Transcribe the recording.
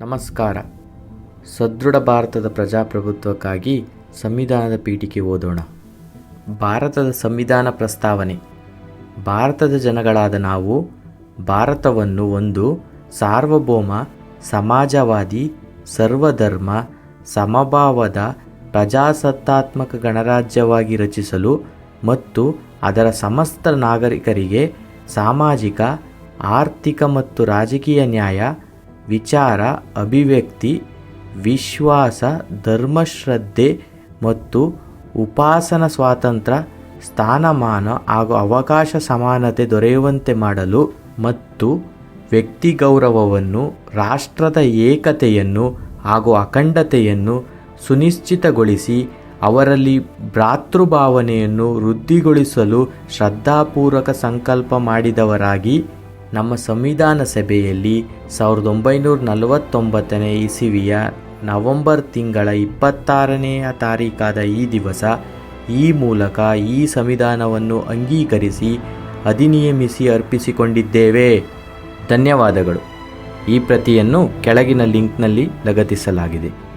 ನಮಸ್ಕಾರ. ಸದೃಢ ಭಾರತದ ಪ್ರಜಾಪ್ರಭುತ್ವಕ್ಕಾಗಿ ಸಂವಿಧಾನದ ಪೀಠಿಕೆ ಓದೋಣ. ಭಾರತದ ಸಂವಿಧಾನ ಪ್ರಸ್ತಾವನೆ. ಭಾರತದ ಜನಗಳಾದ ನಾವು, ಭಾರತವನ್ನು ಒಂದು ಸಾರ್ವಭೌಮ, ಸಮಾಜವಾದಿ, ಸರ್ವಧರ್ಮ, ಸಮಭಾವದ, ಪ್ರಜಾಸತ್ತಾತ್ಮಕ ಗಣರಾಜ್ಯವಾಗಿ ರಚಿಸಲು ಮತ್ತು ಅದರ ಸಮಸ್ತ ನಾಗರಿಕರಿಗೆ ಸಾಮಾಜಿಕ, ಆರ್ಥಿಕ ಮತ್ತು ರಾಜಕೀಯ ನ್ಯಾಯ ವಿಚಾರ, ಅಭಿವ್ಯಕ್ತಿ, ವಿಶ್ವಾಸ, ಧರ್ಮಶ್ರದ್ಧೆ ಮತ್ತು ಉಪಾಸನ ಸ್ವಾತಂತ್ರ್ಯ, ಸ್ಥಾನಮಾನ ಹಾಗೂ ಅವಕಾಶ ಸಮಾನತೆ ದೊರೆಯುವಂತೆ ಮಾಡಲು ಮತ್ತು ವ್ಯಕ್ತಿ ಗೌರವವನ್ನು ರಾಷ್ಟ್ರದ ಏಕತೆಯನ್ನು ಹಾಗೂ ಅಖಂಡತೆಯನ್ನು ಸುನಿಶ್ಚಿತಗೊಳಿಸಿ ಅವರಲ್ಲಿ ಭ್ರಾತೃಭಾವನೆಯನ್ನು ವೃದ್ಧಿಗೊಳಿಸಲು ಶ್ರದ್ಧಾಪೂರ್ವಕ ಸಂಕಲ್ಪ ಮಾಡಿದವರಾಗಿ ನಮ್ಮ ಸಂವಿಧಾನ ಸಭೆಯಲ್ಲಿ ಸಾವಿರದ ಒಂಬೈನೂರ ನಲವತ್ತೊಂಬತ್ತನೇ ಇಸವಿಯ ನವೆಂಬರ್ ತಿಂಗಳ ಇಪ್ಪತ್ತಾರನೆಯ ತಾರೀಕಾದ ಈ ದಿವಸ ಈ ಮೂಲಕ ಈ ಸಂವಿಧಾನವನ್ನು ಅಂಗೀಕರಿಸಿ ಅಧಿನಿಯಮಿಸಿ ಅರ್ಪಿಸಿಕೊಂಡಿದ್ದೇವೆ. ಧನ್ಯವಾದಗಳು. ಈ ಪ್ರತಿಯನ್ನು ಕೆಳಗಿನ ಲಿಂಕ್ನಲ್ಲಿ ಲಗತ್ತಿಸಲಾಗಿದೆ.